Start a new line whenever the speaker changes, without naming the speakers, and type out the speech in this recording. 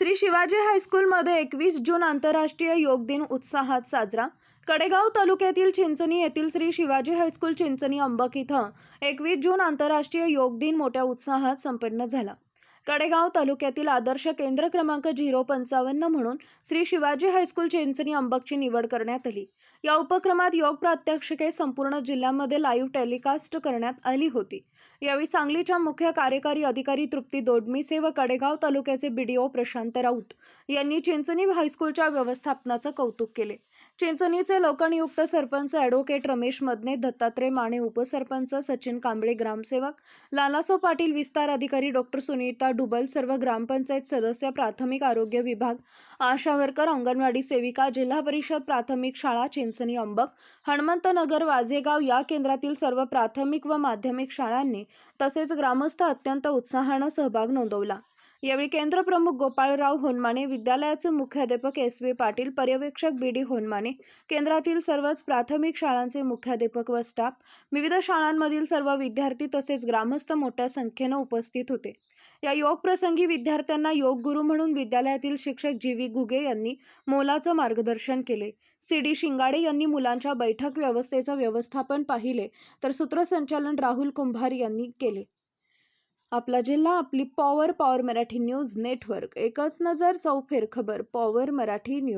श्री शिवाजी हायस्कूलमध्ये एकवीस जून आंतरराष्ट्रीय योग दिन उत्साहात साजरा. कडेगाव तालुक्यातील चिंचणी येथील श्री शिवाजी हायस्कूल चिंचणी अंबक इथं एकवीस जून आंतरराष्ट्रीय योग दिन मोठ्या उत्साहात संपन्न झाला. कडेगाव तालुक्यातील आदर्श केंद्र क्रमांक झिरो पंचावन्न म्हणून श्री शिवाजी हायस्कूल चिंचणी अंबकची निवड करण्यात आली. या उपक्रमात योग प्रात्यक्षिके संपूर्ण जिल्ह्यामध्ये लाईव्ह टेलिकास्ट करण्यात आली होती. यावेळी सांगलीच्या मुख्य कार्यकारी अधिकारी तृप्ती दोडमिसे व कडेगाव तालुक्याचे बीडीओ प्रशांत राऊत यांनी चिंचणी हायस्कूलच्या व्यवस्थापनाचं कौतुक केले. चिंचणीचे लोकनियुक्त सरपंच ॲडव्होकेट रमेश मदने दत्तात्रय माने उपसरपंच सचिन कांबळे ग्रामसेवक लालासो पाटील विस्तार अधिकारी डॉक्टर सुनीता डुबल सर्व ग्रामपंचायत सदस्य प्राथमिक आरोग्य विभाग आशा वर्कर अंगणवाडी सेविका जिल्हा परिषद प्राथमिक शाळा चिंचणी अंबक हनुमंतनगर वाझेगाव या केंद्रातील सर्व प्राथमिक व माध्यमिक शाळांनी तसेच ग्रामस्थ अत्यंत उत्साहानं सहभाग नोंदवला. यावेळी केंद्रप्रमुख गोपाळराव होनमाने विद्यालयाचे मुख्याध्यापक एस व्ही पाटील पर्यवेक्षक बी डी होनमाने केंद्रातील सर्वच प्राथमिक शाळांचे मुख्याध्यापक व स्टाफ विविध शाळांमधील सर्व विद्यार्थी तसेच ग्रामस्थ मोठ्या संख्येनं उपस्थित होते. या योग प्रसंगी विद्यार्थ्यांना योग गुरु म्हणून विद्यालयातील शिक्षक जी व्ही घुगे यांनी मोलाचं मार्गदर्शन केले. सी डी शिंगाडे यांनी मुलांच्या बैठक व्यवस्थेचं व्यवस्थापन पाहिले तर सूत्रसंचालन राहुल कुंभार यांनी केले. आपला जिल्हा आपली power power Marathi news network एकच नजर चौफेर खबर पॉवर मराठी न्यूज